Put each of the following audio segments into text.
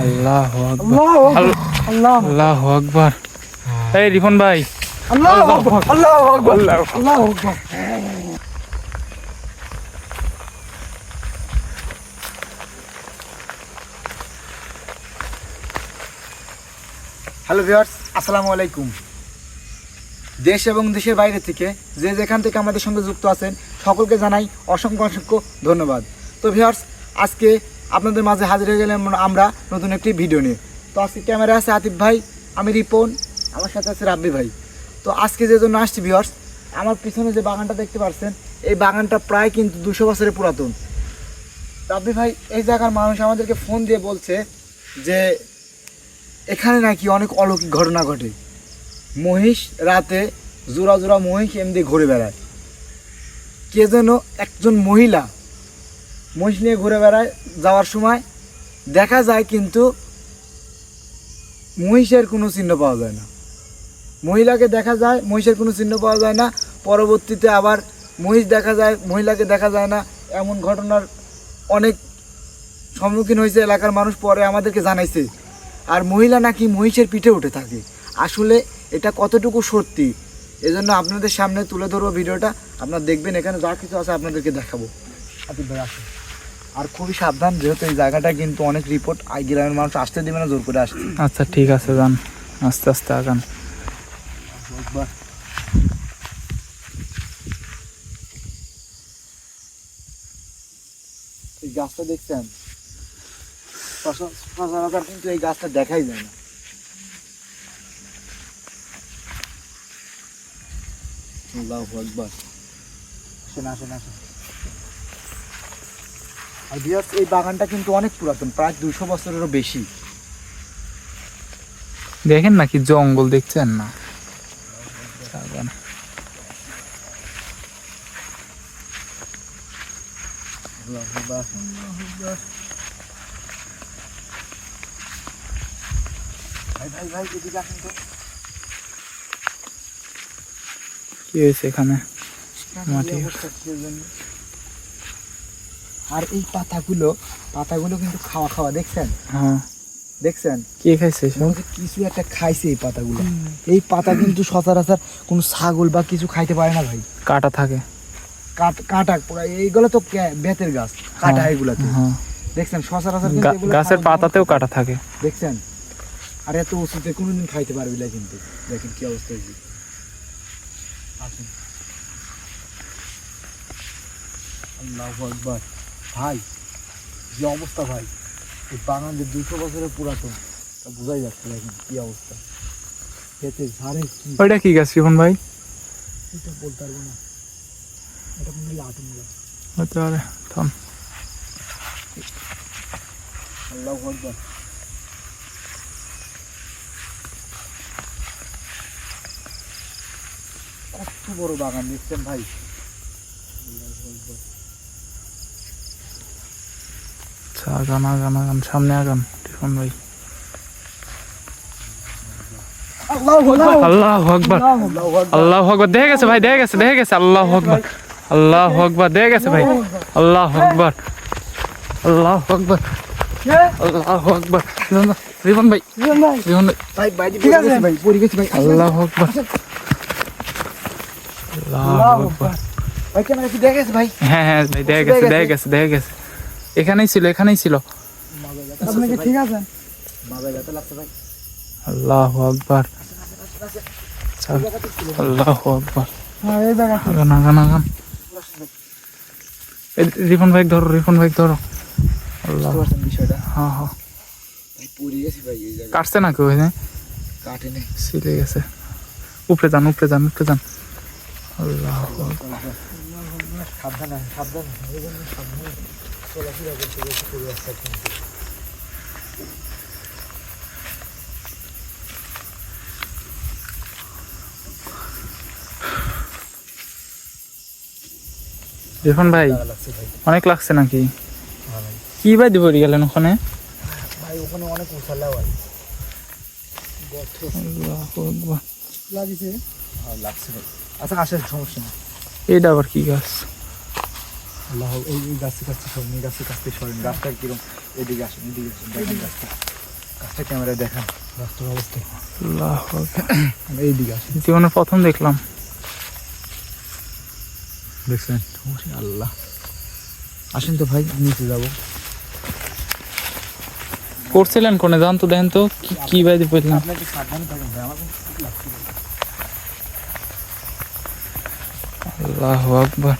আল্লাহ আল্লাহ আল্লাহ আল্লাহ আকবার। এই রিফন ভাই। আল্লাহ আকবার। আল্লাহ আকবার। আল্লাহ আকবার। Hello viewers আসসালামু আলাইকুম দেশ এবং দেশের বাইরে থেকে যে যেখান থেকে আমাদের সঙ্গে যুক্ত আছেন সকলকে জানাই অসংখ্য অসংখ্য ধন্যবাদ। তো ভিউয়ার্স আজকে আপনাদের মাঝে হাজির হয়ে গেলাম আমরা নতুন একটি ভিডিও নিয়ে। তো আজকে ক্যামেরা আছে আতিফ ভাই, আমি রিপন, আমার সাথে আছে রাব্বি ভাই। তো আজকে যে জন্য আসছি ভিউয়ার্স আমার পিছনে যে বাগানটা দেখতে পাচ্ছেন এই বাগানটা প্রায় কিন্তু দুশো বছরের পুরাতন। রাব্বি ভাই, এই জায়গার মানুষ আমাদেরকে ফোন দিয়ে বলছে যে, এখানে নাকি অনেক অলৌকিক ঘটনা ঘটে। মহিষ রাতে জোড়া জোড়া মহিষ এমনি ঘুরে বেড়ায়। কে যেন একজন মহিলা মহিষ নিয়ে ঘুরে বেড়ায় যাওয়ার সময়। দেখা যায় কিন্তু মহিষের কোনো চিহ্ন পাওয়া যায় না। মহিলাকে দেখা যায়, মহিষের কোনো চিহ্ন পাওয়া যায় না। পরবর্তীতে আবার মহিষ দেখা যায়, মহিলাকে দেখা যায় না। এমন ঘটনার অনেক সম্মুখীন হয়েছে এলাকার মানুষ, পরে আমাদেরকে জানাইছে। আর মহিলা নাকি মহিষের পিঠে উঠে থাকে। আসলে এটা কতটুকু সত্যি? এজন্য আপনাদের সামনে তুলে ধরবো ভিডিওটা। আপনারা দেখবেন এখানে যা কিছু আছে আপনাদেরকে দেখাবো। আতিফ ভাই, আসুন। আর খুবই সাবধান যেহেতু এই জায়গাটা কিন্তু অনেক রিপোর্ট আই গ্রামের মানুষ আসতে দেবে না জোর করে আসছে আচ্ছা ঠিক আছে যান। আস্তে আস্তে আগান। এই গাছটা দেখছেন? সচা- সচরাচর কিন্তু এই গাছটা দেখাই যায় না। আল্লাহু আকবার। আসেন আসেন আসেন। আর বিয়াস এই বাগানটা কিন্তু অনেক পুরাতন প্রায় দুশো বছরেরও বেশি। দেখেন নাকি জঙ্গল দেখছেন না? কি হয়েছে এখানে? মাটি। এই অবস্থা কিসের জন্য? আর এই পাতাগুলো পাতাগুলো কিন্তু খাওয়া খাওয়া দেখছেন? হ্যাঁ। দেখছেন? কে খাইছে কিছু একটা খাইছে এই পাতাগুলো। এই পাতা কিন্তু সচরাচর কোনো ছাগল বা কিছু খাইতে পারে না ভাই। কাটা থাকে। কাটা এইগুলো তো বেতের গাছ কাটা হ্যাঁ, এগুলাতে। হ্যাঁ। দেখছেন? সচরাচর গাছের পাতাতেও কাটা থাকে। দেখছেন? আর এত ওষুধে কোনোদিন খাইতে পারবি না কিন্তু। দেখেন কি অবস্থা হয়েছে আসুন। আল্লাহু আকবার। ভাই যে অবস্থা ভাই? এই বাগান যে দুশো বছরের পুরাতন। তা বোঝাই যাচ্ছে দেখেন কি অবস্থা। খেতে ঝাড়ে কি? ওইটা কি গাছ রিফন ভাই? এটা বলতে পারব না। এটা কোনো লাটুন গাছ হতে পারে থাম। আল্লাহু আকবার কত বড় বাগান দেখছেন ভাই আল্লাহু আকবার। আচ্ছা আগান আগান আগান সামনে আগান রিফন ভাই। আল্লাহ আকবার। আল্লাহু আকবার। দেখে গেছে ভাই দেখে গেছে দেখে গেছে। আল্লাহ আকবার। আল্লাহ আকবার দেখে গেছে ভাই। আল্লাহ আকবার। আল্লাহ আকবার? আল্লাহ আকবার। রিফন ভাই, রিফন ভাই। রিয়ান ভাই। ভাই। ভাই, ঠিক আছে। ভাই, পড়ে গেছি ভাই। আল্লাহ আকবার। আল্লাহ আকবার। আকবার। ভাই, ক্যামেরা দেখে গেছে ভাই? হ্যাঁ হ্যাঁ ভাই দেখে গেছে দেখে গেছে দেখে গেছে। এখানেই ছিল এখানেই ছিল। আপনি কি ঠিক আছেন। আল্লাহ আকবার। আল্লাহ আকবার। হ্যাঁ এই জায়গা আগান আগান আগান রিফন ভাই ধরো রিফন ভাই ধরো। আল্লাহ বুঝতে পারছেন বিষয়টা? হ্যাঁ হ্যাঁ। কাটছে না কেউ এখানে? কাটে নেই। ছিলে গেছে। উপরে যান উপরে যান উপরে যান। আল্লাহ সাবধানে সাবধানে। সাবধানে। চলাফেরা করতে করতে পড়ে যাচ্ছে কিন্তু। রিফন ভাই। অনেক লাগছে নাকি? হ্যাঁ কি ভাই দিব গেলেন ওখানে? ভাই ওখানে অনেক উঁচালা ভাই। লাগিছে? লাগছে ভাই। আচ্ছা আসে সমস্যা নেই। এইটা আবার কি গাছ? আল্লাহ এই এই গাছের কাছ সরেন এই গাছের কাছ সরেন। গাছটা কিরম? এদিকে আসেন এদিকে আসেন দেখেন গাছটা। গাছটা ক্যামেরায় দেখান। রাস্তার অবস্থা আল্লাহ আকবার। এই দিকে আসেন জীবনে প্রথম দেখলাম। দেখছেন? আল্লাহ আসেন তো ভাই নিচে যাব। করছিলেন কোনে? জান তো দেখেন তো। কি কি বাইতে পড়লাম আপনাকে সাবধানে থাকুন ভাই আমার কিন্তু খুব লাগছে আল্লাহ আকবার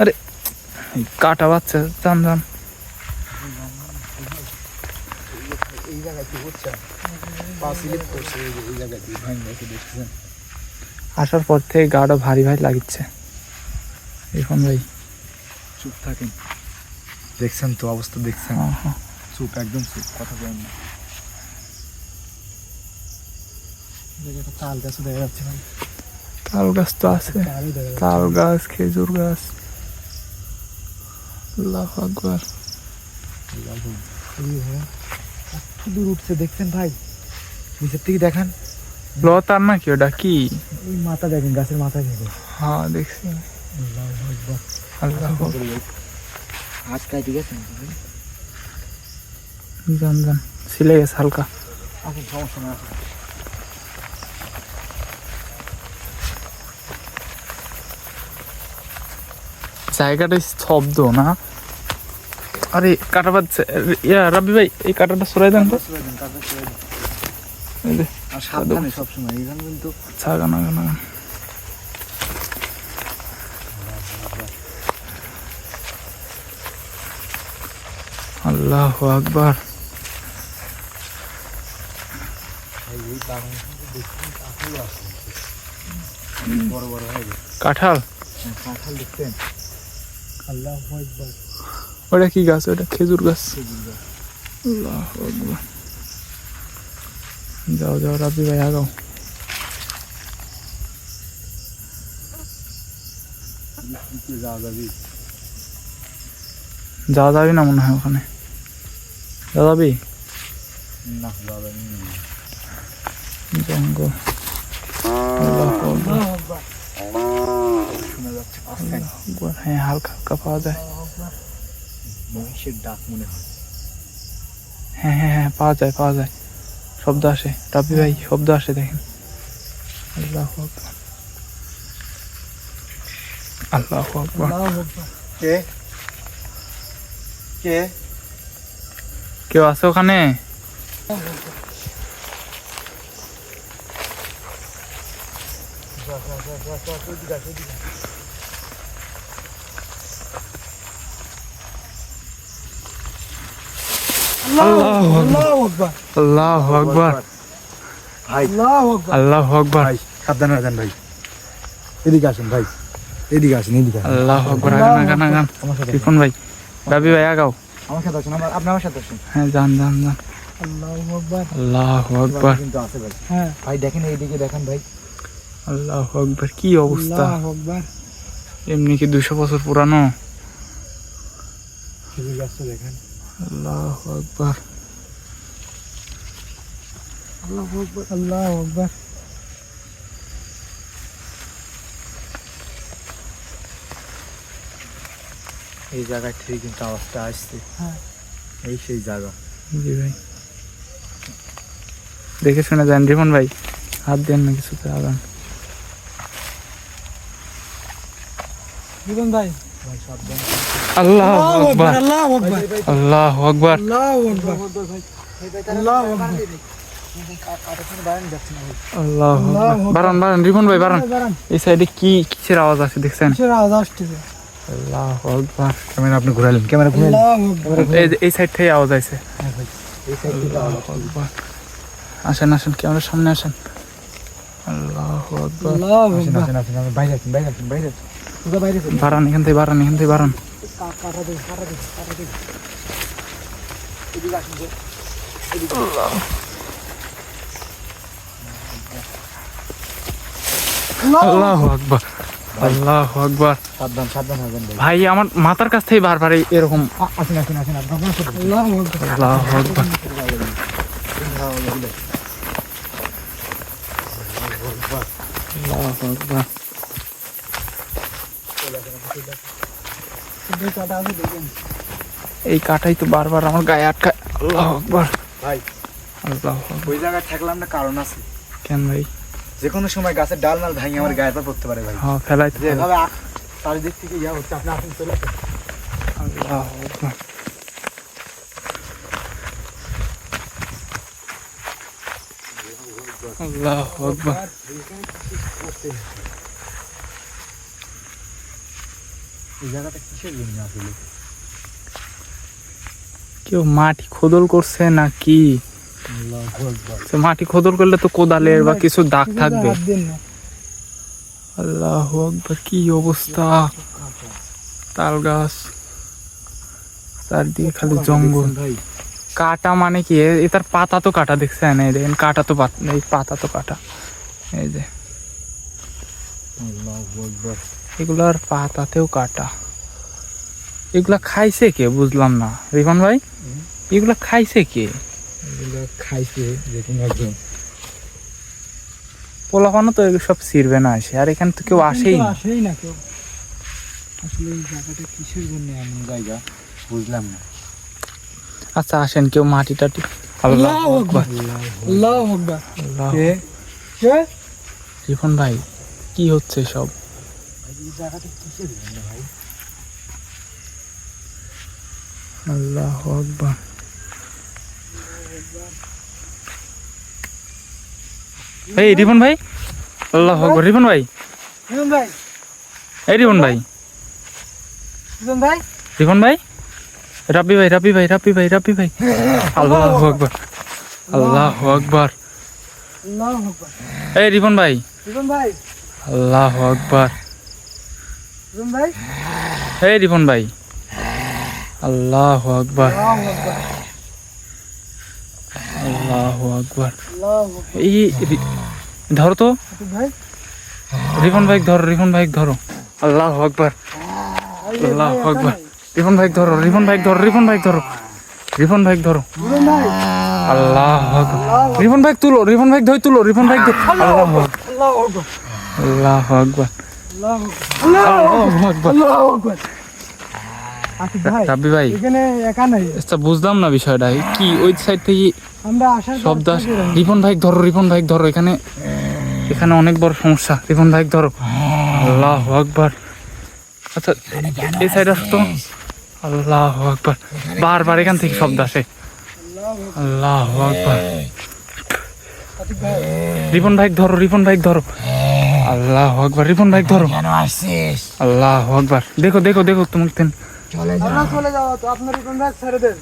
আরে এই কাটা বাচ্চা জান জান। এই হচ্ছে গেছে আসার পর থেকে গাটা ভারী ভারী লাগিচ্ছে। এখন ভাই চুপ থাকেন। দেখছেন তো অবস্থা দেখছেন। হ্যাঁ, হ্যাঁ। চুপ একদম চুপ কথা বলেন না। তাল গাছও দেখা যাচ্ছে তাল গাছ তো আছে। তাল গাছ খেজুর গাছ। আল্লাহ আকবার। দূর উঠছে দেখছেন ভাই? নিচের থেকে দেখান। লতার নাকি ওটা? কি? ওই মাথা দেখেন গাছের মাথা দেখেন। হ্যাঁ দেখছি। আল্লাহু আকবার। আল্লাহ আকবার। আজকাল ঠিক আছে জান জান। ছিলে গেছে হালকা। আসুন সমস্যা না জায়গাটা স্তব্ধ না? আরে কাটা বাজছে। ইয়া রাবি ভাই এই কাটাটা সরাই দেন তো। আচ্ছা আল্লাহ আকবার। দেখুন কাঁঠাল? হয়ে কাঁঠাল হ্যাঁ, কাঁঠাল দেখছেন আল্লাহ একবার ওটা কি গাছ ওটা খেজুর গাছ খেজুর গাছ। আল্লাহ আকবার যাও যাও রাবি ভাই আগাও নিচে যাওয়া যাবে যাওয়া যাবে না মনে হয় ওখানে যাওয়া যাবে না যাওয়া যাবে না। জঙ্গল আল্লাহ আকবার শোনা যাচ্ছে হ্যাঁ হালকা হালকা পাওয়া যায়। মহিষের ডাক মনে হয়। হ্যাঁ হ্যাঁ হ্যাঁ পাওয়া যায় পাওয়া যায়। শব্দ আসে। রাবি ভাই শব্দ আসে দেখেন। আল্লাহ আল্লাহ কে? কে? কেউ আছে ওখানে? আল্লাহ আকবার আল্লাহ আকবার। ভাই আল্লাহ আকবার। ভাই সাবধানে যান ভাই। এদিকে আসেন ভাই। এদিকে আসেন এদিকে আসেন। আল্লাহ আকবার। আগান আগান আগান। আমার সাথে রিফন ভাই। রাবি ভাই আগাও। আমার সাথে আসেন আমার আপনি আমার সাথে আসেন। হ্যাঁ যান যান যান। আল্লাহ আকবার। কিন্তু আছে ভাই। হ্যাঁ। ভাই দেখেন এইদিকে দেখেন ভাই। আল্লাহ আকবার কি অবস্থা? এমনি কি দুশো বছর পুরানো? খেজুর গাছটা দেখেন আল্লাহ আকবার আল্লাহ আকবার। এই জায়গা থেকে কিন্তু আওয়াজটা আসছে। হ্যাঁ। এই সেই জায়গা। জি ভাই। দেখে শুনে যান রিফন ভাই। হাত দেন না কিছুতে আগান। জীবন ভাই। ভাই সাবধান। আল্লাহ আকবার আল্লাহ আকবার আল্লাহ আকবার আল্লাহ আকবার আল্লাহ বারান বারান ভাই এই সাইডে কি কিসের আওয়াজ আছে দেখছেন কিসের আওয়াজ আসতেছে আল্লাহ আকবার ক্যামেরা আপনি ঘুরাইলেন ক্যামেরা ঘুরাইলেন এই সাইড থেকে আওয়াজ আকবার আসেন আসেন ক্যামেরার সামনে আসেন আল্লাহ আকবার আসেন আসেন আসেন বাইরে আসেন বাইরে আসেন বাইরে আসেন এখান থেকে বারান এখান থেকে আল্লাহ আকবার আল্লাহ আকবার। সাবধান সাবধান হবেন ভাই। আমার মাথার কাছ থেকে বারবার এই- এরকম আসেন আসেন আসেন আল্লাহ আকবার। আল্লাহ আকবার আল্লাহ আকবার কাটা আছে দেখেন এই কাটাই তো বারবার আমার গায়ে আটকায় আল্লাহ আকবার ভাই আল্লাহ ওই জায়গায় থাকলাম না কারণ আছে কেন ভাই যে কোনো সময় গাছের ডাল মাল ভাঙে আমার গায়ের পর পড়তে পারে ভাই হ্যাঁ ফেলাইতে হবে। যেভাবে চারিদিক থেকে ইয়া হচ্ছে আপনি আসুন চলে। আল্লাহ আকবার। আল্লাহ আকবার। এই জায়গাটা কিসের জন্য আসলে? কেউ মাটি খোদল করছে না কি? মাটি খোদল করলে তো কোদালের বা কিছু দাগ থাকবে। আল্লাহ আকবার কি অবস্থা? তাল গাছ চারদিকে খালি জঙ্গল। কাটা মানে কি? এ- এটার পাতা তো কাটা দেখছেন? এই দেখেন কাটা তো পাত- এই পাতা তো কাটা। এই যে। এগুলার পাতাতেও কাটা। এগুলা খাইছে কে? বুঝলাম না। রিফান ভাই? এগুলা খাইছে কে? এগুলো খাইছে যে কোনো একজন। পোলাপানো তো সব ছিড়বে না আসে আর এখানে তো কেউ আসেই না। আসেই না কেউ। আসলে এই জায়গাটা কিসের জন্য এমন জায়গা? বুঝলাম না। আচ্ছা আসেন কেউ মাটি টাটি। আল্লাহ আল্লাহু আকবার। আল্লাহ আকবার। কে? কে? রিফান ভাই কি হচ্ছে সব এই জায়গাটা কিসের জন্য ভাই। আল্লাহ আকবার। এই রিপন ভাই। আল্লাহ আকবার। রিপন ভাই। সুজন ভাই। এই রিপন ভাই। সুজন ভাই। রিপন ভাই। রাব্বি ভাই রাব্বি ভাই রাব্বি ভাই রাব্বি ভাই। আল্লাহ আকবার। আল্লাহ আকবার। আল্লাহ আকবার। এই রিপন ভাই। সুজন ভাই। আল্লাহ আকবার। এই রিপন ভাই আল্লাহ আকবার আল্লাহ আকবার এই ধরো তো রিপন ভাই ধরো রিপন ভাই ধরো আল্লাহ আকবার আল্লাহ আকবার। রিপন ভাই ধরো রিপন ভাই ধরো রিপন ভাই ধরো রিপন ভাই ধরো আল্লাহ রিপন ভাই তুলো রিপন ভাই ধই তুলো রিপন ভাই আল্লাহ আকবার আল্লাহ আকবার ভাই বুঝলাম না বিষয়টা কি ওই সাইড থেকে আমরা শব্দ রিপন ভাই ধরো রিপন ভাই ধরো এখানে এখানে অনেক বড় সমস্যা রিপন ভাই ধরো আল্লাহ আকবার। আচ্ছা এই সাইড আসতো আল্লাহ আকবার বারবার এখান থেকে শব্দ আসে আল্লাহ আকবার রিপন ভাই ধরো রিপন ভাই ধরো আল্লাহ আকবার রিপন ভাই ধরো। কেন আসছিস? আল্লাহ আকবার। দেখো দেখো দেখো তোমাকে দেন। চলে আমরা চলে যাব তো আপনার রিপন ভাই ছেড়ে দেন।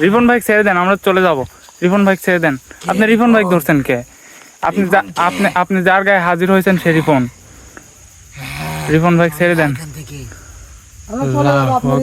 রিপন ভাই ছেড়ে দেন আমরা চলে যাব। রিপন ভাই ছেড়ে দেন। আপনি রিপন ভাই ধরছেন কে? আপনি আপনি আপনি যার গায়ে হাজির হয়েছেন সে রিপন। রিপন ভাই ছেড়ে দেন। আমরা চলে যাব আল্লাহু আপনার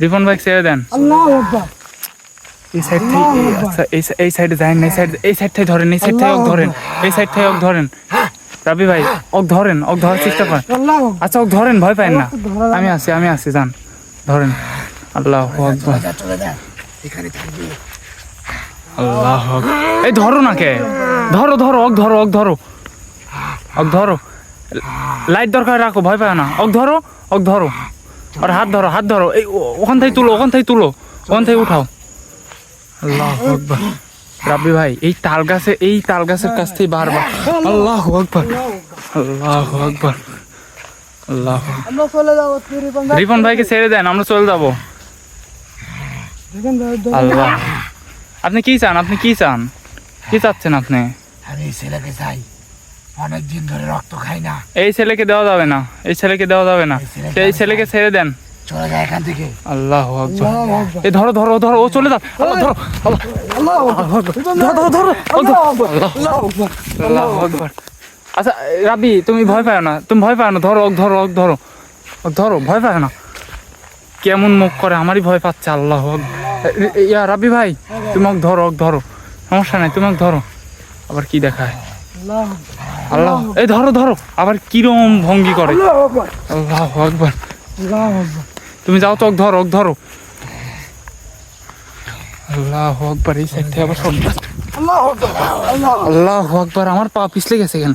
রিপন ভাই ছেড়ে দেন। এই সাইড থেকে এই- আচ্ছা সাইডে যাই না এই সাইড এই সাইড থেকে ধরেন এই সাইড থেকে ধরেন এই সাইড থেকে ধরেন। রাবি ভাই ওক ধরেন ওক ধরার চেষ্টা করেন। আচ্ছা ওক ধরেন ভয় পায় না। আমি আছি আমি আছি যান। ধরেন। আল্লাহ আল্লাহ এই ধরো না কে? ধরো ধরো ওক ধরো ওক ধরো। ওক ধরো। লাইট দরকার রাখো ভয় পায় না। ওক ধরো ওক ধরো। আর হাত ধরো হাত ধরো। এই ওখান থেকে তুলো ওখান থেকে তুলো। ওখান থেকে উঠাও। আল্লাহ আকবার। রাব্বি ভাই এই তাল গাছে এই তাল গাছের কাছ থেকে বারবার আল্লাহ আকবার। আল্লাহ আকবার। আল্লাহ আমরা চলে যাব তুই রিপন ভাইকে ছেড়ে দেন আমরা চলে যাব। আল্লাহ। আপনি কি চান? আপনি কি চান? কি চাচ্ছেন আপনি? আমি এই ছেলেকে চাই। অনেক দিন ধরে রক্ত খাই না। এই ছেলেকে দেওয়া যাবে না। এই ছেলেকে দেওয়া যাবে না। এই ছেলেকে ছেড়ে দেন। চলে যায় এখান থেকে আল্লাহ এই ধরো ধরো ধরো ও চলে যাও ধরো। ধরো ধরো। আল্লাহ আকবার আচ্ছা রাবি তুমি ভয় পাও না তুমি ভয় পাও না ধরো ধরো ওক ধরো ধরো ভয় পাও না কেমন মুখ করে আমারই ভয় পাচ্ছে আল্লাহ। এ- এ- ইয়া রাবি ভাই তুমি ওক ধরো ওক ধরো সমস্যা নাই তুমি ওক ধরো আবার কি দেখায় আল্লাহ আল্লাহ এই ধরো ধরো আবার কিরম ভঙ্গি করে আল্লাহ আকবার আল্লাহ আকবার আল্লাহ আকবার তুমি যাও তো ওক ধরো ওক ধরো। আল্লাহ আকবার এই সাইড থেকে আবার শব্দ আল্লাহ আকবার আল্লাহ আল্লাহ আকবার আমার পা পিছলে গেছে কেন?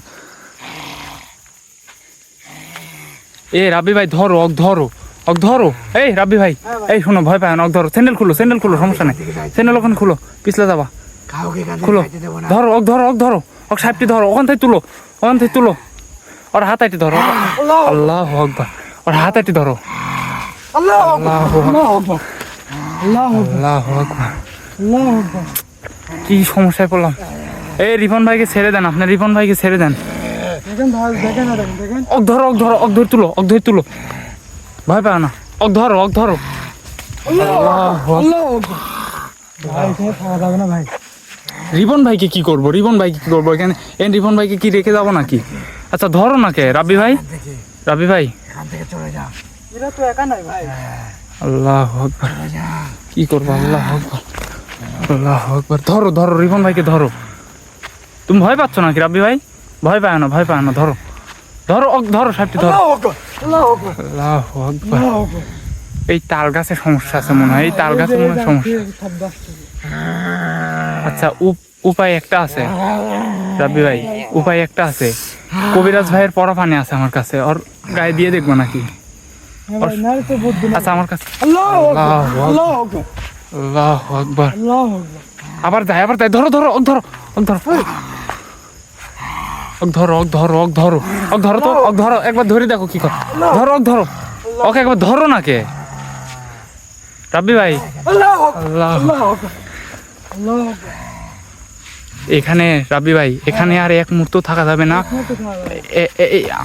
এ রাবি ভাই ধরো ওক ধরো অক ধরো। এই ভাই হ্যাঁ এই শোনো ভয় পায় না অক ধরো। স্যান্ডেল খুলো স্যান্ডেল খুলো সমস্যা নেই। স্যান্ডেল ওখানে খুলো পিছলে যাবা। খুলো। ধরো অক ধরো অক ধরো। অক সাহেবটি ধরো ওখান থেকে তুলো ওখান থেকে তুলো। ওর হাত আইটি ধরো। আল্লাহ আল্লাহ আকবার। ওর হাত আইটি ধরো। কি সমস্যায় পড়লাম? এই রিপন ভাইকে ছেড়ে দেন আপনি রিপন ভাইকে ছেড়ে দেন। অক ধরো অক ধরো অক ধরে তুলো অক ধরে তুলো। ভয় পাও না। অক ধরো অক ধরো। আল্লাহ আল্লাহু আল্লাহ আকবার। ভাই এখানে থাকা যাবে না ভাই। রিপন ভাইকে কি করব? রিপন ভাইকে কি করব? এখানে এই রিপন ভাইকে কি রেখে যাব নাকি? আচ্ছা ধরো না কে। রাব্বি ভাই? রাব্বি ভাই? এখান থেকে চলে যা। এরা তো একা নাই ভাই আল্লাহ আকবার। কি করব? আল্লাহ আকবার। আল্লাহ আকবার। ধরো ধরো রিপন ভাইকে ধরো। তুমি ভয় পাচ্ছ নাকি রাব্বি ভাই? ভয় পায় না ভয় পায় না ধরো। ধরো ধরো সাপটি ধরো। আল্লাহ আকবার। এই তাল গাছে সমস্যা আছে মনে হয়। এই তাল গাছে মনে হয় সমস্যা। আচ্ছা উপ- উপায় একটা আছে। রাব্বি ভাই উপায় একটা আছে। কবিরাজ ভাইয়ের পরা পানি আছে আমার কাছে। ওর গায়ে দিয়ে দেখব নাকি? আচ্ছা আমার কাছে। আল্লাহ আকবার আল্লাহ আল্লাহ আকবার। আল্লাহ আকবার। আল্লাহ আকবার। আবার যায় আবার যায় ধরো ধরো ধরো ধরো। ধরো ধরো ধরো। ধরো তো ধরো। একবার ধরে দেখো কি কর। ধরো ধরো। ওকে একবার ধরো না কে? রাব্বি ভাই। আল্লাহ আল্লাহ আল্লাহ আকবার। আল্লাহ আকবার। এখানে রাব্বি ভাই এখানে আর এক মুহূর্ত থাকা যাবে না।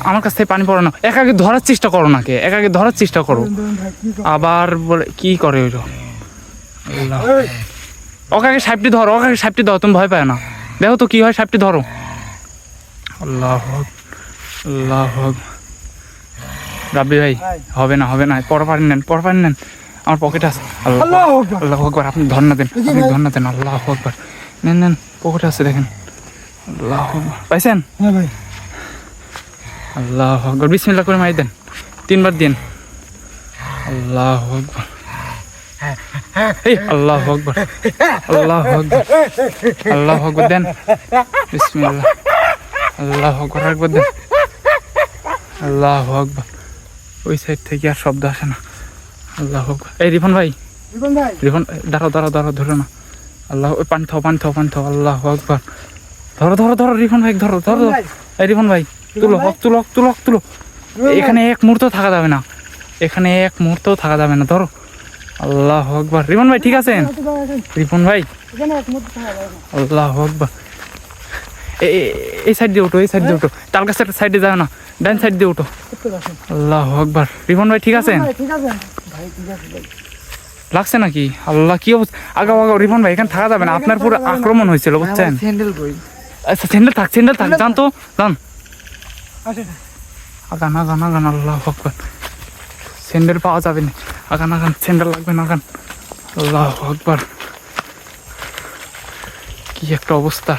আমার কাছ থেকে পানি পড়ো না। এক আগে ধরার চেষ্টা করো নাকে এক আগে ধরার চেষ্টা করো। ধরুন, ধরুন? আবার বলে কি করে ওই আগে সাপটি ধরো ওকে আগে সাপটি ধরো তুমি ভয় পায় না। দেখো তো কি হয় সাপটি ধরো। আল্লাহ আল্লাহ রাব্বি ভাই। হবে না হবে না পর পানি নেন পর পানি নেন। আমার পকেট আছে। আল্লাহ আল্লাহ আকবার। আকবার আপনি ধর্ণা দেন আপনি। ধর্ণা দেন আল্লাহ আকবার। নেন নেন পকেটে আছে দেখেন। আল্লাহ পাইছেন? হ্যাঁ ভাই। আল্লাহ আকবার। বিসমিল্লাহ করে মারি দেন। তিনবার দিন আল্লাহ আকবার। এই আল্লাহ আকবার। আল্লাহ আকবার। আল্লাহ আকবার দেন। বিসমিল্লাহ। আল্লাহ আকবার একবার দেন। আল্লাহ আকবার। ওই সাইড থেকে আর শব্দ আসে না। আল্লাহ আকবার। এই রিফন ভাই। রিপন ভাই। রিফন দাঁড়াও দাঁড়াও দাঁড়াও ধরো না। আল্লাহ ওই পানি থাও পানি থাও পানি থাও আল্লাহ আকবার। ধরো ধরো ধরো রিফন ভাই ধরো ধরো। এই রিফন ভাই তুলো হক তুলো হক তুলো। হক তুলো এখানে এক মুহূর্ত থাকা যাবে না। এখানে এক মুহূর্ত থাকা যাবে না ধরো। আল্লাহ আকবার। রিপন ভাই ঠিক আছেন? রিপন ভাই। আল্লাহ আকবার। এই সাইড দিয়ে ওঠো এই সাইড দিয়ে ওঠো তাল গাছের সাইডে যাও না ডান সাইড দিয়ে ওঠো পারছেন। আল্লাহ আকবার। রিপন ভাই ঠিক আছেন? ঠিক ভাই ঠিক আছে লাগছে নাকি? আল্লাহ কি অবস্থা? আগাও আগাও রিপন ভাই এখানে থাকা যাবে না। আপনার পুরো আক্রমণ হয়েছিল বুঝছেন? স্যান্ডেল কই আচ্ছা স্যান্ডেল থাক স্যান্ডেল থাক জান তো জান আসেন আগান আগান আগান আল্লাহ আকবার। স্যান্ডেল পাওয়া যাবে না। আগান আগান স্যান্ডেল লাগবে না আগান। আল্লাহ আকবার। কি একটা অবস্থা।